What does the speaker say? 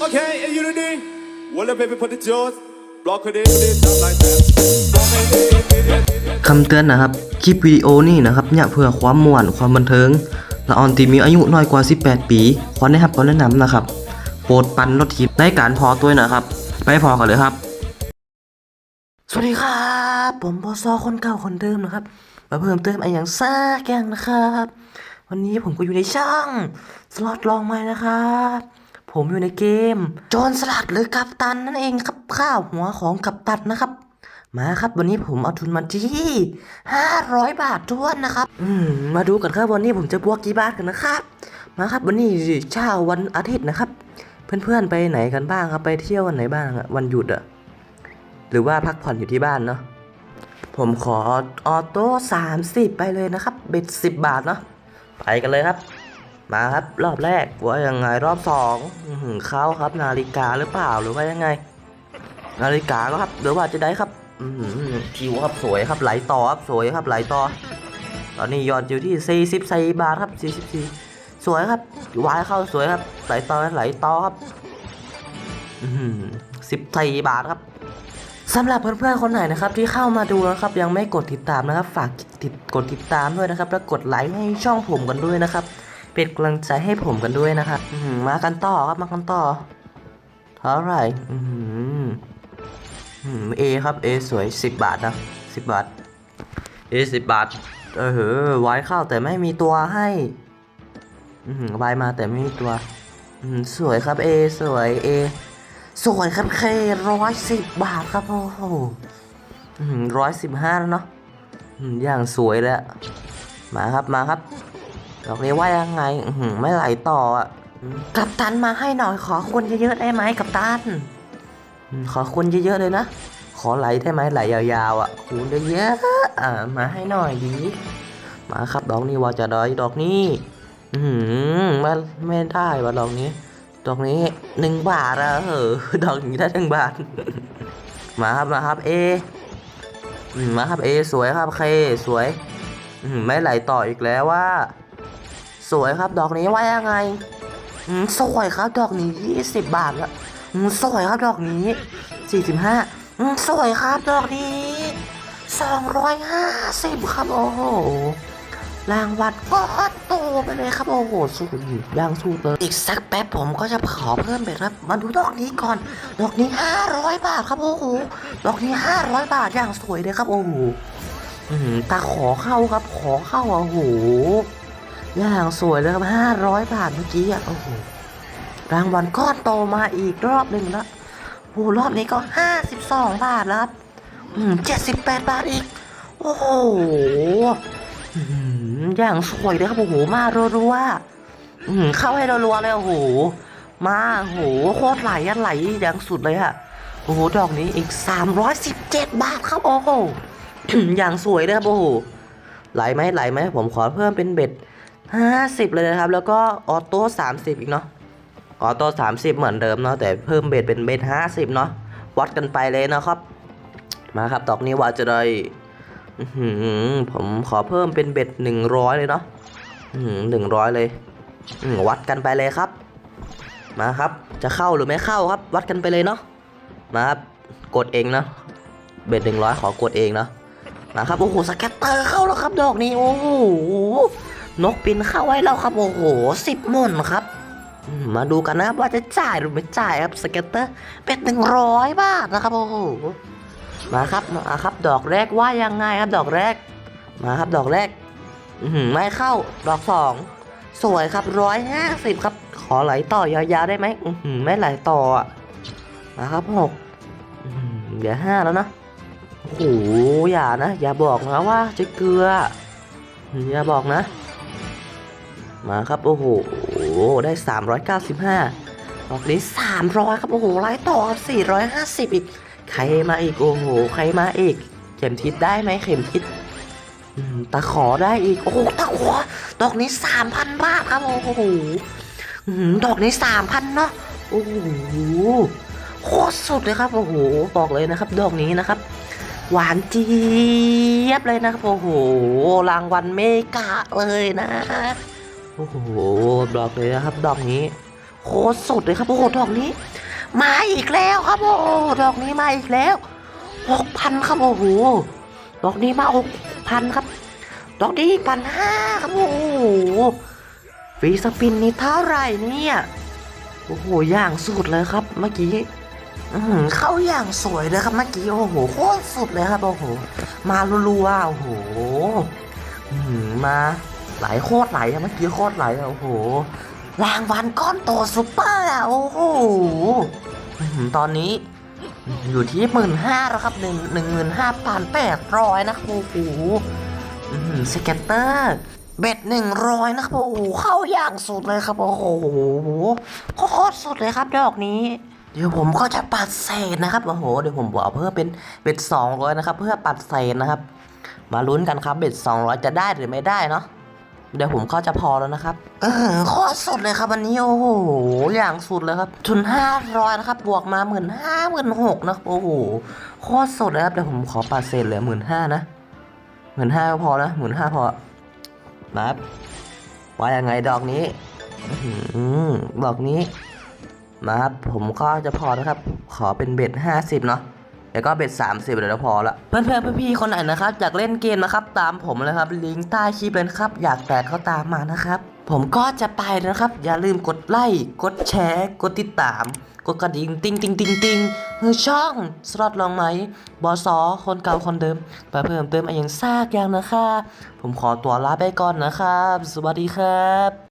Okay, and you ready? Well, baby, put the jaws. Block it in, put it down like that. Block it in, in, in, in. คำเตือนนะครับ คลิปวิดีโอนี้นะครับเนี่ยเพื่อความม่วนความบันเทิง และออนที่มีอายุน้อยกว่า 18 ปีขอได้รับคำแนะนำนะครับ โปรดปันรถทิพในการพอตัวนะครับ ไปพอกันเลยครับ สวัสดีครับ ผมบอซอคนเก่าคนเดิมนะครับ มาเพิ่มเติมไอ้อย่างซ่าแกงนะครับ วันนี้ผมก็อยู่ในช่องสล็อตลองใหม่นะครับ ผมอยู่ในเกมโจรสลัดหรือกัปตันนั่นเองครับข้าวหัวของกัปตันนะครับ มาครับวันนี้ผมเอาทุนมาที่ห้าร้อยบาททวนนะครับ อืมมาดูกันครับวันนี้ผมจะบวกกี่บาทกันนะครับ มาครับวันนี้เช้าวันอาทิตย์นะครับ เพื่อนๆไปไหนกันบ้างครับไปเที่ยววันไหนบ้างอะวันหยุดอะหรือว่าพักผ่อนอยู่ที่บ้านเนาะผมขอออโต้สามสิบไปเลยนะครับเบ็ดสิบบาทเนาะไปกันเลยครับ มาครับรอบแรกว่ายังไงรอบสองเข้าครับนาฬิกาหรือเปล่าหรือว่ายังไง นาฬิกาก็ครับหรือว่าจะได้ครับอือหือผิวครับสวยครับไหลต่อครับสวยครับไหลต่อ ตอนนี้ยอดอยู่ที่40สี่บาทครับ 44 สวยครับวายเข้าสวยครับไหลต่อไหลต่อครับสิบสี่บาทครับสำหรับเพื่อนๆคนไหนนะครับที่เข้ามาดูนะครับยังไม่กดติดตามนะครับ ฝากติดกดติดตามด้วยนะครับ แล้วกดไลค์ให้ช่องผมกันด้วยนะครับ เป็นกำลังใจให้ผมกันด้วยนะครับมากันต่อครับมากันต่อเท่าไหร่อือหืออืมเอครับเอสวยสิบบาทนะสิบบาทเอสิบบาทเออเหอไว้เข้าแต่ไม่มีตัวให้อืมไว้มาแต่ไม่มีตัวอืสวยครับเอสวยเอสวยครับเคร้อยสิบบาทครับโอ้โหร้อยสิบห้าแล้วเนาะอย่างสวยเลยอะมาครับมาครับ ดอกนี้ว่ายังไงอื้อหือไม่ไหลต่ออะอืมกัปตันมาให้หน่อยขอคนเยอะๆได้ไหมกัปตันอืมขอคนเยอะๆเลยนะขอไหลได้ไหมไหลยาวๆอะคูณเยอะๆอ่ามาให้หน่อยดีมาครับดอกนี้ว่าจะได้ดอกนี้อืมไม่ไม่ได้ว่ะดอกนี้ ดอกนี้หนึ่งบาทอะเหอะดอกนี้ได้หนึ่งบาท มาครับมาครับเออืมมาครับเอสวยครับเคสวยอืมไม่ไหลต่ออีกแล้วว่า สวยครับดอกนี้ว่ายังไงอืมสวยครับดอกนี้ยี่สิบบาทละอืมสวยครับดอกนี้สี่สิบห้าอืมสวยครับดอกนี้สองร้อยห้าสิบครับโอ้โหรางวัลก็โตไปเลยครับโอ้โหสุดย่างสู้เลยอีกสักแป๊บผมก็จะขอเพิ่มไปครับ มาดูดอกนี้ก่อน ดอกนี้ห้าร้อยบาทครับโอ้โหดอกนี้ห้าร้อยบาทอย่างสวยเลยครับโอ้โหอืมตาขอเข้าครับขอเข้าโอ้โห อย่างสวยเลยครับห้าร้อยบาทเมื่อกี้อะโอ้โหรางวัลก้อนโตมาอีกรอบหนึ่งแล้วโอ้โหรอบนี้ก็ห้าสิบสองบาทแล้วครับอืมเจ็ดสิบแปดบาทอีก โอ้โหอืมอย่างสวยเลยครับโอ้โหมารัวๆอืมเข้าให้รัวๆเลยโอ้โหมาโอ้โหโคตรไหลอะไหลอย่างสุดเลยอะโอ้โหดอกนี้อีกสามร้อยสิบเจ็ดบาทครับโอ้โหอย่างสวยเลยครับโอ้โหไหลไหมไหลไหมผมขอเพิ่มเป็นเบ็ด ห้าสิบเลยนะครับ แล้วก็ออโต้สามสิบอีกเนาะออโต้สามสิบเหมือนเดิมเนาะแต่เพิ่มเบ็ดเป็นเบ็ดห้าสิบเนาะวัดกันไปเลยนะครับ มาครับดอกนี้ว่าจะได้ผมขอเพิ่มเป็นเบ็ดหนึ่งร้อยเลยเนาะหนึ่งร้อยเลยวัดกันไปเลยครับ มาครับ จะเข้าหรือไม่เข้าครับ วัดกันไปเลยเนาะมาครับกดเองเนาะเบ็ดหนึ่งร้อยขอกดเองเนาะนะครับโอ้โหสแกตเตอร์เข้าแล้วครับดอกนี้โอ้โห นกปินเข้าไว้แล้วครับ โอ้โหสิบหม่นครับ มาดูกันนะครับว่าจะจ่ายหรือไม่จ่ายครับสแกตเตอร์เป็นหนึ่งร้อยบาทนะครับโอ้โหมาครับมาครับ ดอกแรกว่ายังไงครับ ดอกแรก มาครับดอกแรกอืไม่เข้าดอกสองสวยครับร้อยห้าสิบครับ ขอไหลต่อยาวๆได้ไหมไม่ไหลต่อมาครับหกอือหือเหลือห้าแล้วนะโอ้โหอย่านะ อย่าบอกนะว่าจะเกลือ อย่าบอกนะ มาครับโอ้โหได้ 395ดอกนี้300 ครับโอ้โหไล่ต่อครับ450 อีก ใครมาอีกโอ้โหใครมาอีก เข็มทิศได้ไหมเข็มทิศตะขอได้อีก โอ้โหตะขอดอกนี้3,000บาทครับโอ้โหดอกนี้3,000เนาะโอ้โหโคตรสุดเลยครับโอ้โหบอกเลยนะครับ ดอกนี้นะครับ หวานเจี๊ยบเลยนะครับโอ้โหรางวัลเมกะเลยนะ โอ้โหบอกเลยนะครับ ดอกนี้โคตรสุดเลยครับโอ้โหดอกนี้ มาอีกแล้วครับโอ้โหดอกนี้มาอีกแล้วหกพันครับโอ้โหดอกนี้มาหกพันครับ ดอกนี้พันห้าครับโอ้โหฟรีสปินนี่เท่าไหร่เนี่ยโอ้โหอย่างสุดเลยครับเมื่อกี้เข้าอย่างสวยเลยครับเมื่อกี้โอ้โหโคตรสุดเลยครับโอ้โห มาลัวๆโอ้โหอื้อหือมา ไหลโคตรไหลอะเมื่อกี้โคตรไหลอะโอ้โหรางวัลก้อนโตซุปเปอร์อะโอ้โหตอนนี้อยู่ที่หมื่นห้าแล้วครับหนึ่งหนึ่งหมื่นห้าพันแปดร้อยนะโอ้โหสเก็ตเตอร์เบ็ดหนึ่งร้อยนะครับโอ้โหเข้าอย่างสุดเลยครับโอ้โหโคตรสุดเลยครับดอกนี้เดี๋ยวผมก็จะปัดเศษนะครับโอ้โหเดี๋ยวผมบอกเพิ่มเป็นเบ็ดสองร้อยนะครับ เพื่อปัดเศษนะครับ มาลุ้นกันครับเบ็ดสองร้อยจะได้หรือไม่ได้เนาะ เดี๋ยวผมก็จะพอแล้วนะครับ เออโคตรสุดเลยครับวันนี้โอ้โห อย่างสุดเลยครับ ทุนห้าร้อยนะครับ บวกมาหมื่นห้าหมื่นหกนะครับ โอ้โหโคตรสุดเลยครับเดี๋ยวผมขอปัดเศษเหลือหมื่นห้านะหมื่นห้าก็พอนะหมื่นห้าพอนะครับว่ายังไงดอกนี้อดอกนี้มาครับผมก็จะพอนะครับ ขอเป็นเบ็ดห้าสิบเนาะ แล้วก็เบ็ด30เดี๋ยวพอละเพื่อนเพื่อนๆพี่ๆคนไหนนะครับอยากเล่นเกมนะครับ ตามผมเลยครับลิงก์ใต้คลิปเลยนครับ อยากแตกก็ตามมานะครับ ผมก็จะไปนะครับ อย่าลืมกดไลค์กดแชร์กดติดตาม กดกระดิ่งติงติงติงติงคือช่องสล็อตลองไหมบอสอคนเก่าคนเดิมไปเพิ่มเติมอะไรอย่างซากอย่างนะครับผมขอตัวลาไปก่อนนะครับ สวัสดีครับ